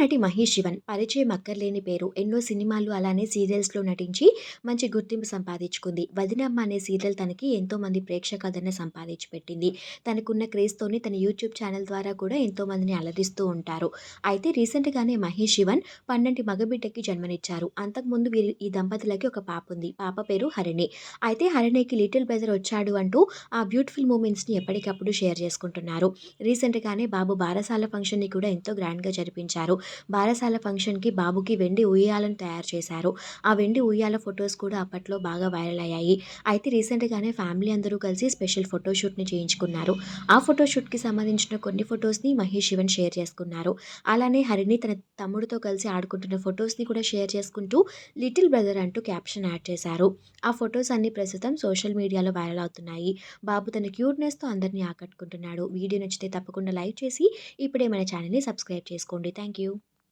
నటి మహేష్ శివన్ పరిచయం అక్కర్లేని పేరు ఎన్నో సినిమాలు అలానే సీరియల్స్లో నటించి మంచి గుర్తింపు సంపాదించుకుంది. వదినమ్మ అనే సీరియల్ తనకి ఎంతో మంది ప్రేక్షకాదరణ సంపాదించి పెట్టింది. తనకున్న క్రేజ్తోనే తన యూట్యూబ్ ఛానల్ ద్వారా కూడా ఎంతో మందిని అలరిస్తూ ఉంటారు. అయితే రీసెంట్గానే మహేష్ శివన్ పన్నెండు మగబిడ్డకి జన్మనిచ్చారు. అంతకుముందు వీరి ఈ దంపతులకి ఒక పాప ఉంది. పాప పేరు హరిణి. అయితే హరిణికి లిటిల్ బ్రదర్ వచ్చాడు అంటూ ఆ బ్యూటిఫుల్ మూమెంట్స్ని ఎప్పటికప్పుడు షేర్ చేసుకుంటున్నారు. రీసెంట్గానే బాబు బారసాల ఫంక్షన్ని కూడా ఎంతో గ్రాండ్గా జరిపించారు. బారసాల ఫంక్షన్కి బాబుకి వెండి ఉయ్యాలను తయారు చేశారు. ఆ వెండి ఉయ్యాల ఫొటోస్ కూడా అప్పట్లో బాగా వైరల్ అయ్యాయి. అయితే రీసెంట్గానే ఫ్యామిలీ అందరూ కలిసి స్పెషల్ ఫోటోషూట్ని చేయించుకున్నారు. ఆ ఫోటోషూట్కి సంబంధించిన కొన్ని ఫొటోస్ని మహేష్ శివన్ షేర్ చేసుకున్నారు. అలానే హరిణి తన తమ్ముడితో కలిసి ఆడుకుంటున్న ఫొటోస్ని కూడా షేర్ చేసుకుంటూ లిటిల్ బ్రదర్ అంటూ క్యాప్షన్ యాడ్ చేశారు. ఆ ఫొటోస్ అన్ని ప్రస్తుతం సోషల్ మీడియాలో వైరల్ అవుతున్నాయి. బాబు తన క్యూట్నెస్తో అందరినీ ఆకట్టుకుంటున్నాడు. వీడియో నచ్చితే తప్పకుండా లైక్ చేసి ఇప్పుడే మన ఛానల్ని సబ్స్క్రైబ్ చేసుకోండి. Thank you